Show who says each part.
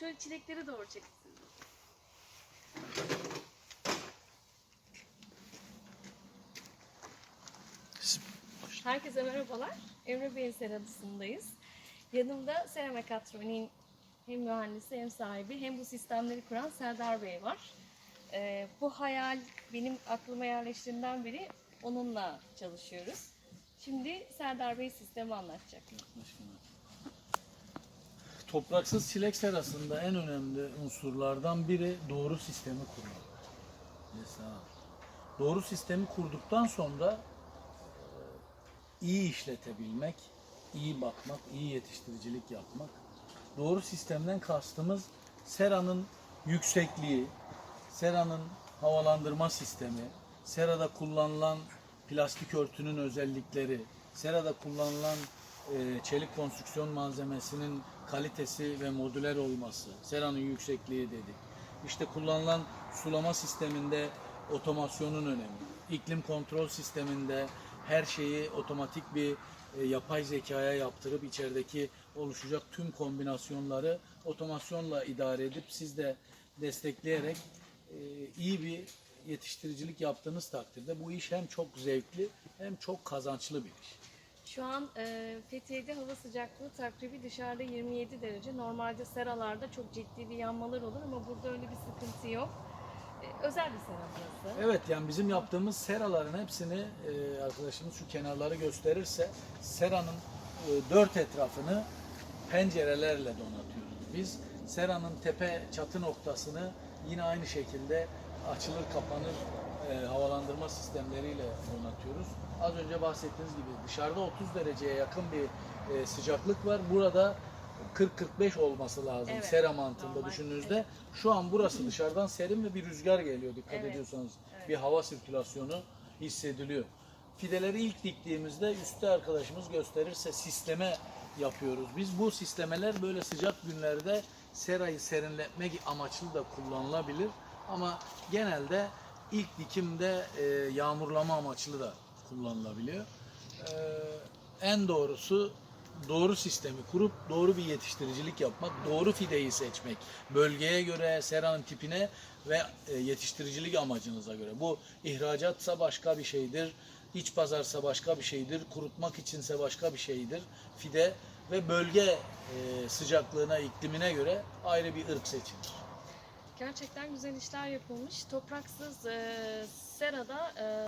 Speaker 1: Şöyle çilekleri doğru çekin. Herkese merhabalar. Emre Bey'in seradısındayız. Yanımda Sera Mekatroni'nin hem mühendisi hem sahibi hem bu sistemleri kuran Serdar Bey var. Ee, bu hayal benim aklıma yerleştiğinden beri onunla çalışıyoruz. Şimdi Serdar Bey sistemi anlatacak.
Speaker 2: Topraksız çilek serasında en önemli unsurlardan biri doğru sistemi kurmak. Mesela doğru sistemi kurduktan sonra e, iyi işletebilmek, iyi bakmak, iyi yetiştiricilik yapmak. Doğru sistemden kastımız seranın yüksekliği, seranın havalandırma sistemi, serada kullanılan plastik örtünün özellikleri, serada kullanılan çelik konstrüksiyon malzemesinin kalitesi ve modüler olması, seranın yüksekliği dedik. İşte kullanılan sulama sisteminde otomasyonun önemi, iklim kontrol sisteminde her şeyi otomatik bir e, yapay zekaya yaptırıp içerideki oluşacak tüm kombinasyonları otomasyonla idare edip siz de destekleyerek e, iyi bir yetiştiricilik yaptığınız takdirde bu iş hem çok zevkli hem çok kazançlı bir iş.
Speaker 1: Şu an e, Fethiye'de hava sıcaklığı takribi dışarıda 27 derece. Normalde seralarda çok ciddi bir yanmalar olur ama burada öyle bir sıkıntı yok. E, özel bir sera burası.
Speaker 2: Evet yani bizim yaptığımız seraların hepsini e, arkadaşımız şu kenarları gösterirse seranın e, dört etrafını pencerelerle donatıyoruz. Biz seranın tepe çatı noktasını yine aynı şekilde açılır kapanır e, havalandırma sistemleriyle donatıyoruz. Az önce bahsettiğiniz gibi dışarıda 30 dereceye yakın bir e, sıcaklık var. Burada 40-45 olması lazım
Speaker 1: Evet,
Speaker 2: sera mantığında
Speaker 1: normal,
Speaker 2: düşündüğünüzde. Şu an burası dışarıdan serin ve bir rüzgar geliyor dikkat
Speaker 1: Evet,
Speaker 2: ediyorsanız.
Speaker 1: evet.
Speaker 2: Bir hava sirkülasyonu hissediliyor. Fideleri ilk diktiğimizde üstte arkadaşımız gösterirse sisteme yapıyoruz. Biz bu sistemeler böyle sıcak günlerde serayı serinletmek amaçlı da kullanılabilir. Ama genelde ilk dikimde e, yağmurlama amaçlı da kullanılabiliyor. E, en doğrusu doğru sistemi kurup doğru bir yetiştiricilik yapmak, doğru fideyi seçmek. Bölgeye göre, seranın tipine ve e, yetiştiricilik amacınıza göre. Bu ihracatsa başka bir şeydir, iç pazarsa başka bir şeydir, kurutmak içinse başka bir şeydir. Fide ve bölge e, sıcaklığına, iklimine göre ayrı bir ırk seçilir.
Speaker 1: Gerçekten güzel işler yapılmış. Topraksız e, serada e,